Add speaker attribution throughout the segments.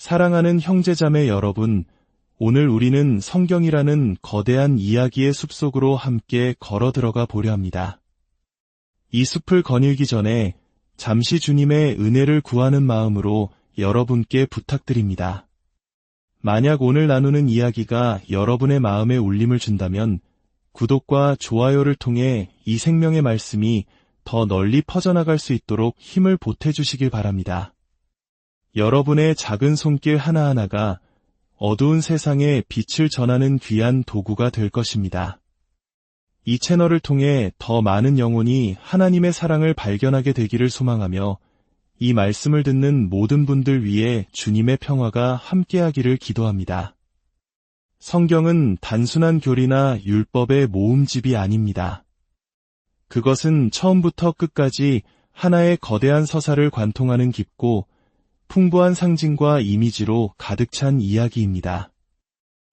Speaker 1: 사랑하는 형제자매 여러분, 오늘 우리는 성경이라는 거대한 이야기의 숲속으로 함께 걸어 들어가 보려 합니다. 이 숲을 거닐기 전에 잠시 주님의 은혜를 구하는 마음으로 여러분께 부탁드립니다. 만약 오늘 나누는 이야기가 여러분의 마음에 울림을 준다면 구독과 좋아요를 통해 이 생명의 말씀이 더 널리 퍼져나갈 수 있도록 힘을 보태주시길 바랍니다. 여러분의 작은 손길 하나하나가 어두운 세상에 빛을 전하는 귀한 도구가 될 것입니다. 이 채널을 통해 더 많은 영혼이 하나님의 사랑을 발견하게 되기를 소망하며 이 말씀을 듣는 모든 분들 위해 주님의 평화가 함께하기를 기도합니다. 성경은 단순한 교리나 율법의 모음집이 아닙니다. 그것은 처음부터 끝까지 하나의 거대한 서사를 관통하는 깊고 풍부한 상징과 이미지로 가득 찬 이야기입니다.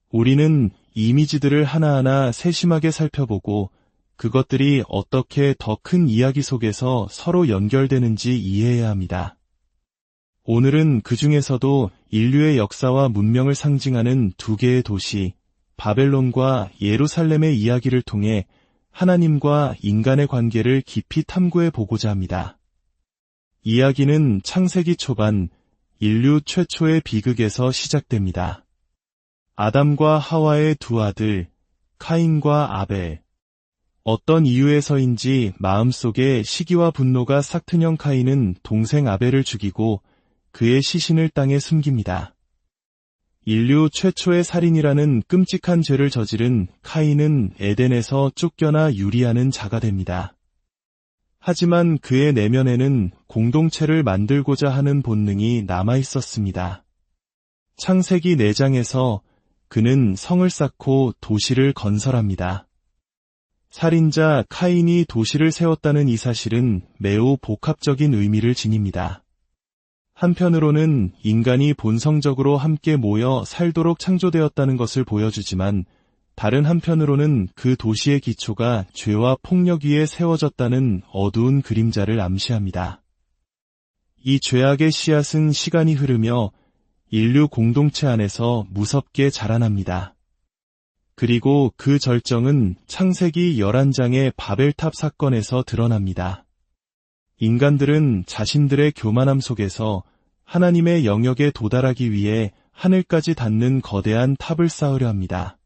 Speaker 1: 우리는 이미지들을 하나하나 세심하게 살펴보고 그것들이 어떻게 더 큰 이야기 속에서 서로 연결되는지 이해해야 합니다. 오늘은 그 중에서도 인류의 역사와 문명을 상징하는 두 개의 도시, 바벨론과 예루살렘의 이야기를 통해 하나님과 인간의 관계를 깊이 탐구해 보고자 합니다. 이야기는 창세기 초반 인류 최초의 비극에서 시작됩니다. 아담과 하와의 두 아들, 카인과 아벨. 어떤 이유에서인지 마음속에 시기와 분노가 형 카인은 동생 아벨을 죽이고 그의 시신을 땅에 숨깁니다. 인류 최초의 살인이라는 끔찍한 죄를 저지른 카인은 에덴에서 쫓겨나 유리하는 자가 됩니다. 하지만 그의 내면에는 공동체를 만들고자 하는 본능이 남아 있었습니다. 창세기 4장에서 그는 성을 쌓고 도시를 건설합니다. 살인자 카인이 도시를 세웠다는 이 사실은 매우 복합적인 의미를 지닙니다. 한편으로는 인간이 본성적으로 함께 모여 살도록 창조되었다는 것을 보여주지만 다른 한편으로는 그 도시의 기초가 죄와 폭력 위에 세워졌다는 어두운 그림자를 암시합니다. 이 죄악의 씨앗은 시간이 흐르며 인류 공동체 안에서 무섭게 자라납니다. 그리고 그 절정은 창세기 11장의 바벨탑 사건에서 드러납니다. 인간들은 자신들의 교만함 속에서 하나님의 영역에 도달하기 위해 하늘까지 닿는 거대한 탑을 쌓으려 합니다.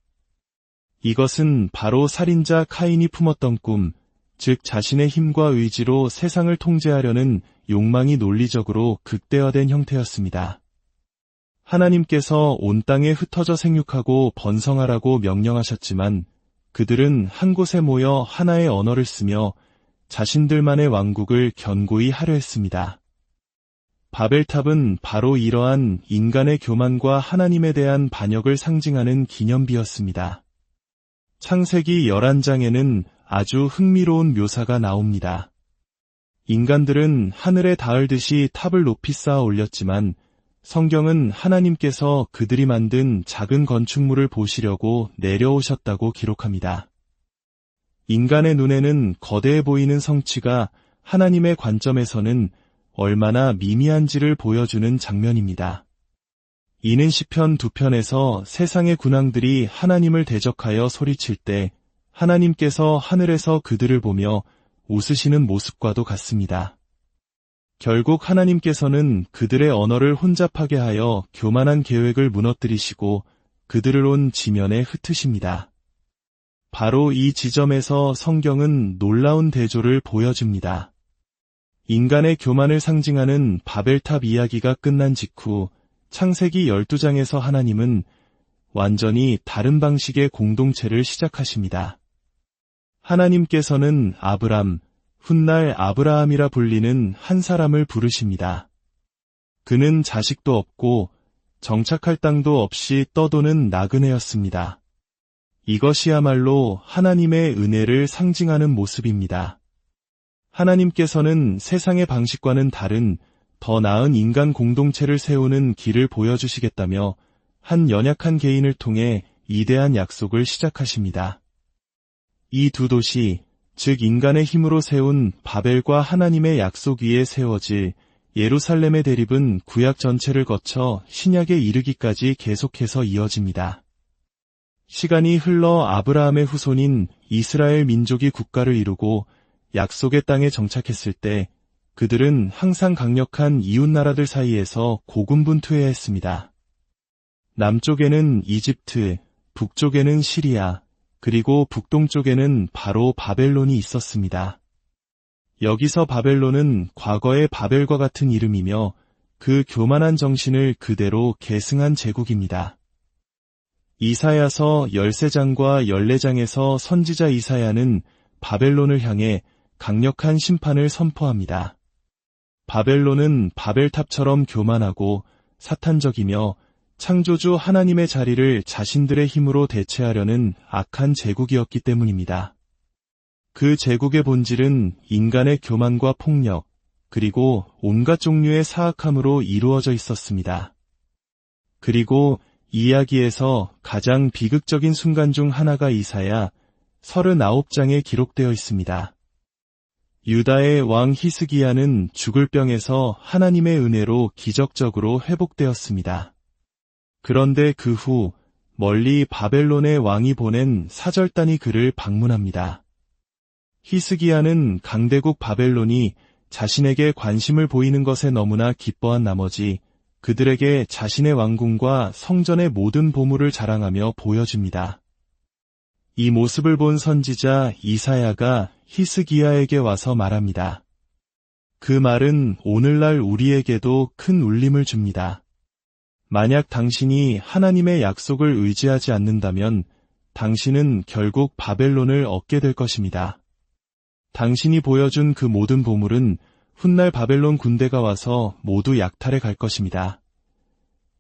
Speaker 1: 이것은 바로 살인자 카인이 품었던 꿈, 즉 자신의 힘과 의지로 세상을 통제하려는 욕망이 논리적으로 극대화된 형태였습니다. 하나님께서 온 땅에 흩어져 생육하고 번성하라고 명령하셨지만 그들은 한 곳에 모여 하나의 언어를 쓰며 자신들만의 왕국을 견고히 하려 했습니다. 바벨탑은 바로 이러한 인간의 교만과 하나님에 대한 반역을 상징하는 기념비였습니다. 창세기 11장에는 아주 흥미로운 묘사가 나옵니다. 인간들은 하늘에 닿을 듯이 탑을 높이 쌓아 올렸지만 성경은 하나님께서 그들이 만든 작은 건축물을 보시려고 내려오셨다고 기록합니다. 인간의 눈에는 거대해 보이는 성취가 하나님의 관점에서는 얼마나 미미한지를 보여주는 장면입니다. 이는 시편 두 편에서 세상의 군왕들이 하나님을 대적하여 소리칠 때 하나님께서 하늘에서 그들을 보며 웃으시는 모습과도 같습니다. 결국 하나님께서는 그들의 언어를 혼잡하게 하여 교만한 계획을 무너뜨리시고 그들을 온 지면에 흩으십니다. 바로 이 지점에서 성경은 놀라운 대조를 보여줍니다. 인간의 교만을 상징하는 바벨탑 이야기가 끝난 직후 창세기 12장에서 하나님은 완전히 다른 방식의 공동체를 시작하십니다. 하나님께서는 아브람, 훗날 아브라함이라 불리는 한 사람을 부르십니다. 그는 자식도 없고 정착할 땅도 없이 떠도는 나그네였습니다. 이것이야말로 하나님의 은혜를 상징하는 모습입니다. 하나님께서는 세상의 방식과는 다른 더 나은 인간 공동체를 세우는 길을 보여주시겠다며 한 연약한 개인을 통해 이대한 약속을 시작하십니다. 이 두 도시, 즉 인간의 힘으로 세운 바벨과 하나님의 약속 위에 세워질 예루살렘의 대립은 구약 전체를 거쳐 신약에 이르기까지 계속해서 이어집니다. 시간이 흘러 아브라함의 후손인 이스라엘 민족이 국가를 이루고 약속의 땅에 정착했을 때 그들은 항상 강력한 이웃나라들 사이에서 고군분투해야 했습니다. 남쪽에는 이집트, 북쪽에는 시리아, 그리고 북동쪽에는 바로 바벨론이 있었습니다. 여기서 바벨론은 과거의 바벨과 같은 이름이며 그 교만한 정신을 그대로 계승한 제국입니다. 이사야서 13장과 14장에서 선지자 이사야는 바벨론을 향해 강력한 심판을 선포합니다. 바벨론은 바벨탑처럼 교만하고 사탄적이며 창조주 하나님의 자리를 자신들의 힘으로 대체하려는 악한 제국이었기 때문입니다. 그 제국의 본질은 인간의 교만과 폭력, 그리고 온갖 종류의 사악함으로 이루어져 있었습니다. 그리고 이야기에서 가장 비극적인 순간 중 하나가 이사야 39장에 기록되어 있습니다. 유다의 왕 히스기야는 죽을 병에서 하나님의 은혜로 기적적으로 회복되었습니다. 그런데 그 후 멀리 바벨론의 왕이 보낸 사절단이 그를 방문합니다. 히스기야는 강대국 바벨론이 자신에게 관심을 보이는 것에 너무나 기뻐한 나머지 그들에게 자신의 왕궁과 성전의 모든 보물을 자랑하며 보여줍니다. 이 모습을 본 선지자 이사야가 히스기야에게 와서 말합니다. 그 말은 오늘날 우리에게도 큰 울림을 줍니다. 만약 당신이 하나님의 약속을 의지하지 않는다면 당신은 결국 바벨론을 얻게 될 것입니다. 당신이 보여준 그 모든 보물은 훗날 바벨론 군대가 와서 모두 약탈해 갈 것입니다.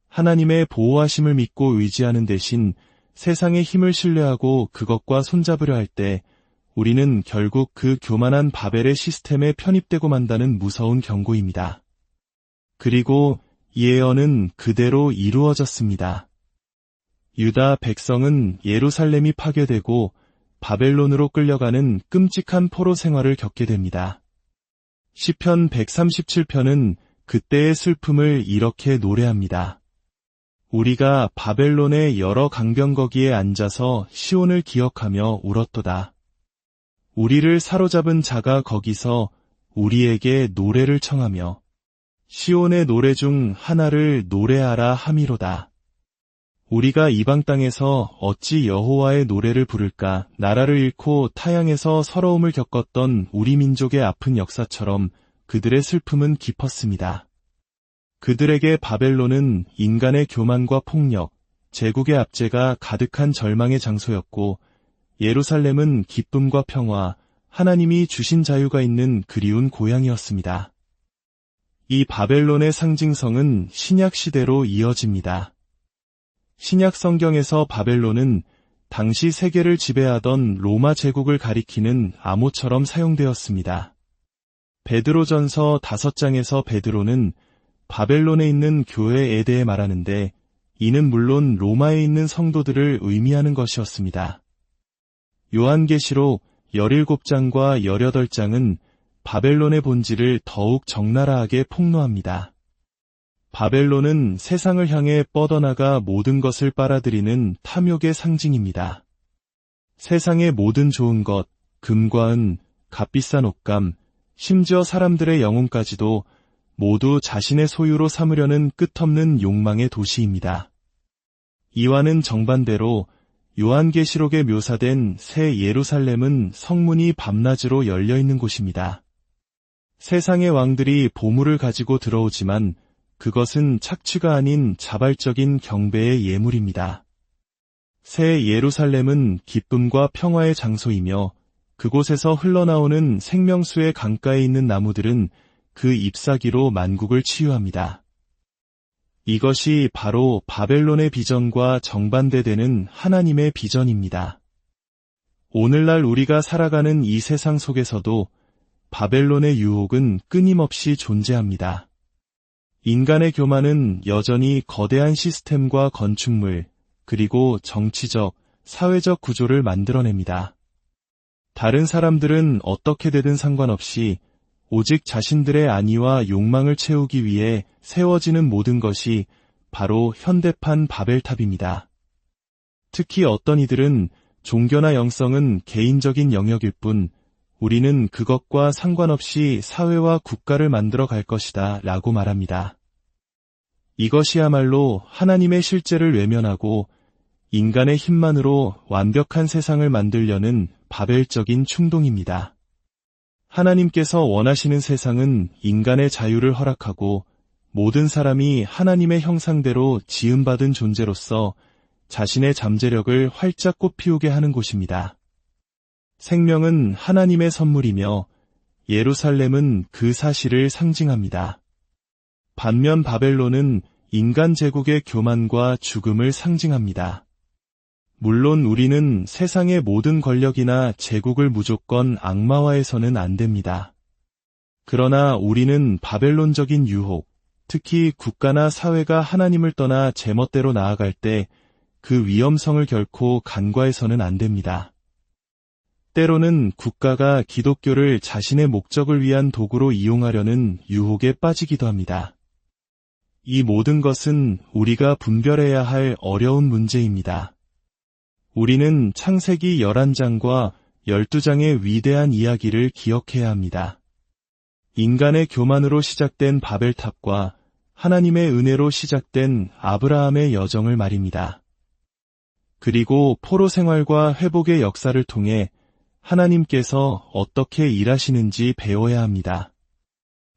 Speaker 1: 하나님의 보호하심을 믿고 의지하는 대신 세상의 힘을 신뢰하고 그것과 손잡으려 할 때 우리는 결국 그 교만한 바벨의 시스템에 편입되고 만다는 무서운 경고입니다. 그리고 예언은 그대로 이루어졌습니다. 유다 백성은 예루살렘이 파괴되고 바벨론으로 끌려가는 끔찍한 포로 생활을 겪게 됩니다. 시편 137편은 그때의 슬픔을 이렇게 노래합니다. 우리가 바벨론의 여러 강변거기에 앉아서 시온을 기억하며 울었도다. 우리를 사로잡은 자가 거기서 우리에게 노래를 청하며 시온의 노래 중 하나를 노래하라 함이로다. 우리가 이방 땅에서 어찌 여호와의 노래를 부를까 나라를 잃고 타양에서 서러움을 겪었던 우리 민족의 아픈 역사처럼 그들의 슬픔은 깊었습니다. 그들에게 바벨론은 인간의 교만과 폭력, 제국의 압제가 가득한 절망의 장소였고 예루살렘은 기쁨과 평화, 하나님이 주신 자유가 있는 그리운 고향이었습니다. 이 바벨론의 상징성은 신약 시대로 이어집니다. 신약 성경에서 바벨론은 당시 세계를 지배하던 로마 제국을 가리키는 암호처럼 사용되었습니다. 베드로전서 5장에서 베드로는 바벨론에 있는 교회에 대해 말하는데 이는 물론 로마에 있는 성도들을 의미하는 것이었습니다. 요한계시록 17장과 18장은 바벨론의 본질을 더욱 적나라하게 폭로합니다. 바벨론은 세상을 향해 뻗어나가 모든 것을 빨아들이는 탐욕의 상징입니다. 세상의 모든 좋은 것, 금과 은, 값비싼 옷감, 심지어 사람들의 영혼까지도 모두 자신의 소유로 삼으려는 끝없는 욕망의 도시입니다. 이와는 정반대로 요한계시록에 묘사된 새 예루살렘은 성문이 밤낮으로 열려 있는 곳입니다. 세상의 왕들이 보물을 가지고 들어오지만 그것은 착취가 아닌 자발적인 경배의 예물입니다. 새 예루살렘은 기쁨과 평화의 장소이며 그곳에서 흘러나오는 생명수의 강가에 있는 나무들은 그 잎사귀로 만국을 치유합니다. 이것이 바로 바벨론의 비전과 정반대되는 하나님의 비전입니다. 오늘날 우리가 살아가는 이 세상 속에서도 바벨론의 유혹은 끊임없이 존재합니다. 인간의 교만은 여전히 거대한 시스템과 건축물, 그리고 정치적, 사회적 구조를 만들어냅니다. 다른 사람들은 어떻게 되든 상관없이 오직 자신들의 안위와 욕망을 채우기 위해 세워지는 모든 것이 바로 현대판 바벨탑입니다. 특히 어떤 이들은 종교나 영성은 개인적인 영역일 뿐 우리는 그것과 상관없이 사회와 국가를 만들어 갈 것이다 라고 말합니다. 이것이야말로 하나님의 실제를 외면하고 인간의 힘만으로 완벽한 세상을 만들려는 바벨적인 충동입니다. 하나님께서 원하시는 세상은 인간의 자유를 허락하고 모든 사람이 하나님의 형상대로 지음받은 존재로서 자신의 잠재력을 활짝 꽃피우게 하는 곳입니다. 생명은 하나님의 선물이며 예루살렘은 그 사실을 상징합니다. 반면 바벨론은 인간 제국의 교만과 죽음을 상징합니다. 물론 우리는 세상의 모든 권력이나 제국을 무조건 악마화해서는 안 됩니다. 그러나 우리는 바벨론적인 유혹, 특히 국가나 사회가 하나님을 떠나 제멋대로 나아갈 때 그 위험성을 결코 간과해서는 안 됩니다. 때로는 국가가 기독교를 자신의 목적을 위한 도구로 이용하려는 유혹에 빠지기도 합니다. 이 모든 것은 우리가 분별해야 할 어려운 문제입니다. 우리는 창세기 11장과 12장의 위대한 이야기를 기억해야 합니다. 인간의 교만으로 시작된 바벨탑과 하나님의 은혜로 시작된 아브라함의 여정을 말입니다. 그리고 포로 생활과 회복의 역사를 통해 하나님께서 어떻게 일하시는지 배워야 합니다.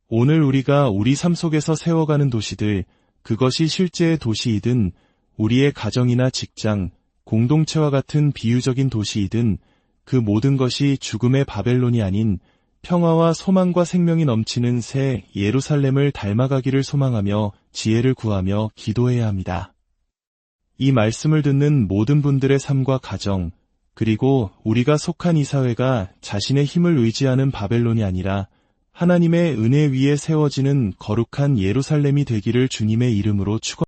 Speaker 1: 오늘 우리가 우리 삶 속에서 세워가는 도시들, 그것이 실제의 도시이든 우리의 가정이나 직장, 공동체와 같은 비유적인 도시이든 그 모든 것이 죽음의 바벨론이 아닌 평화와 소망과 생명이 넘치는 새 예루살렘을 닮아가기를 소망하며 지혜를 구하며 기도해야 합니다. 이 말씀을 듣는 모든 분들의 삶과 가정, 그리고 우리가 속한 이 사회가 자신의 힘을 의지하는 바벨론이 아니라 하나님의 은혜 위에 세워지는 거룩한 예루살렘이 되기를 주님의 이름으로 축원